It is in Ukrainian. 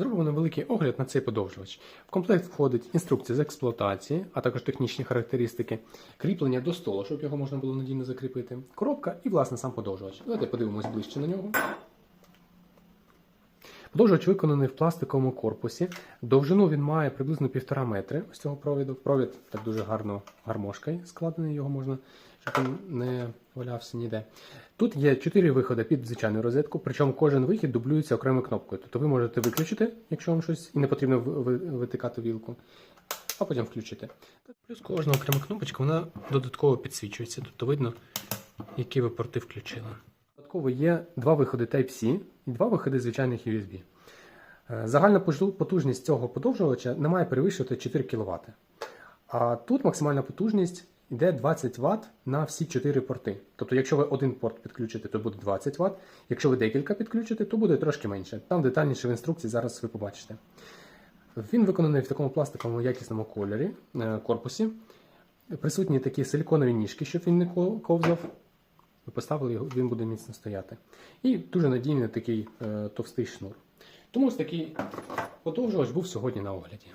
Зробимо невеликий огляд на цей подовжувач. В комплект входить інструкція з експлуатації, а також технічні характеристики, кріплення до столу, щоб його можна було надійно закріпити, коробка і, власне, сам подовжувач. Давайте подивимось ближче на нього. Подовжувач виконаний в пластиковому корпусі. Довжину він має приблизно 1,5 метри ось цього провіду. Провід так дуже гарно гармошкою складений, його можна, щоб він не валявся ніде. Тут є 4 виходи під звичайну розетку, причому кожен вихід дублюється окремою кнопкою. Тобто ви можете виключити, якщо вам щось і не потрібно ви- ви- витикати вілку, а потім включити. Плюс кожна окрема кнопочка вона додатково підсвічується, тобто видно, які ви порти включили. Додатково є два виходи Type-C і два виходи звичайних USB. Е, Загальна потужність цього подовжувача не має перевищувати 4 кВт. А тут максимальна потужність йде 20 Вт на всі 4 порти. Тобто, якщо ви один порт підключите, то буде 20 Вт. Якщо ви декілька підключите, то буде трошки менше. Там детальніше в інструкції зараз ви побачите. Він виконаний в такому пластиковому якісному кольорі, е, корпусі. Присутні такі силіконові ніжки, щоб він не ковзав. Ви поставили його, він буде міцно стояти. І дуже надійний такий е, товстий шнур. Тому ось такий подовжувач був сьогодні на огляді.